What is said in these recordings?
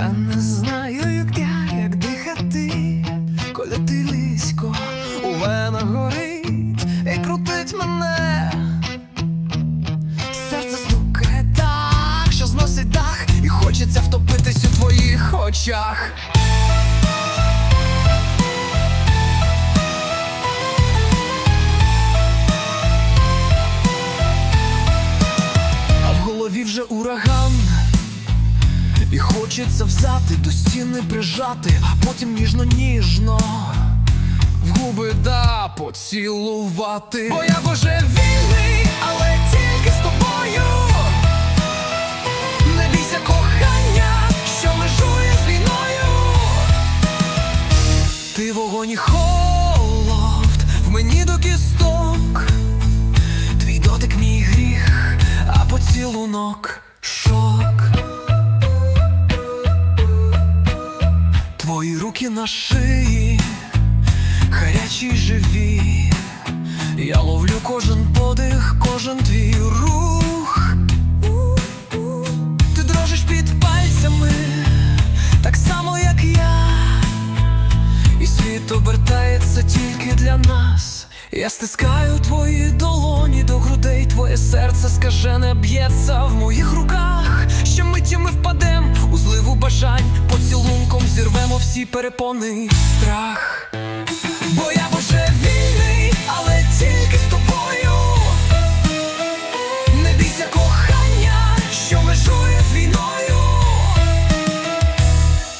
Я не знаю, як я, як дихати, коли ти близько у венах горить і крутить мене. Серце стукає так, що зносить дах, і хочеться втопитись у твоїх очах. І хочеться взяти до стіни прижати, а потім ніжно-ніжно в губи да поцілувати. Бо я боже вільний, але тільки з тобою. Не бійся кохання, що межує з війною. Ти вогонь і холод в мені до кісток. Твій дотик мій гріх, а поцілунок руки на шиї, гарячі живі. Я ловлю кожен подих, кожен твій рух. Ти дрожиш під пальцями, так само, як я. І світ обертається тільки для нас. Я стискаю твої долоні до грудей, твоє серце скажене б'ється в моїх всі перепони страх. Бо я боже вільний, але тільки з тобою. Не бійся кохання, що межує з війною.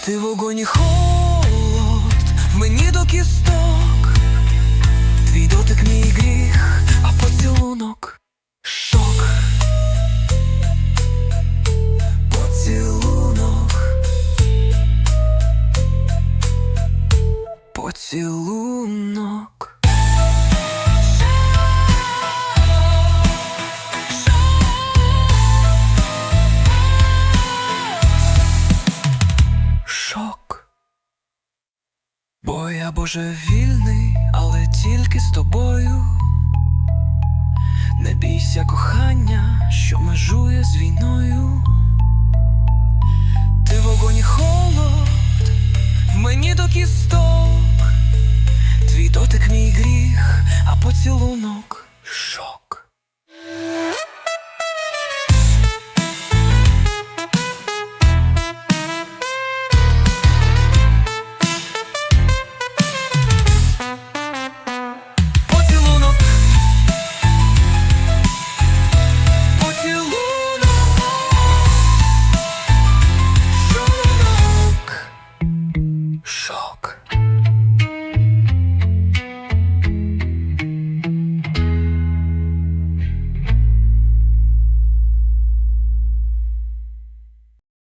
Ти вогонь і холод в мені до кісток. Твій дотик мій гріх, боже вільний, але тільки з тобою. Не бійся кохання, що межує з війною. Ти вогонь холод в мені до кісток. Твій дотик мій гріх, а поцілунок shock.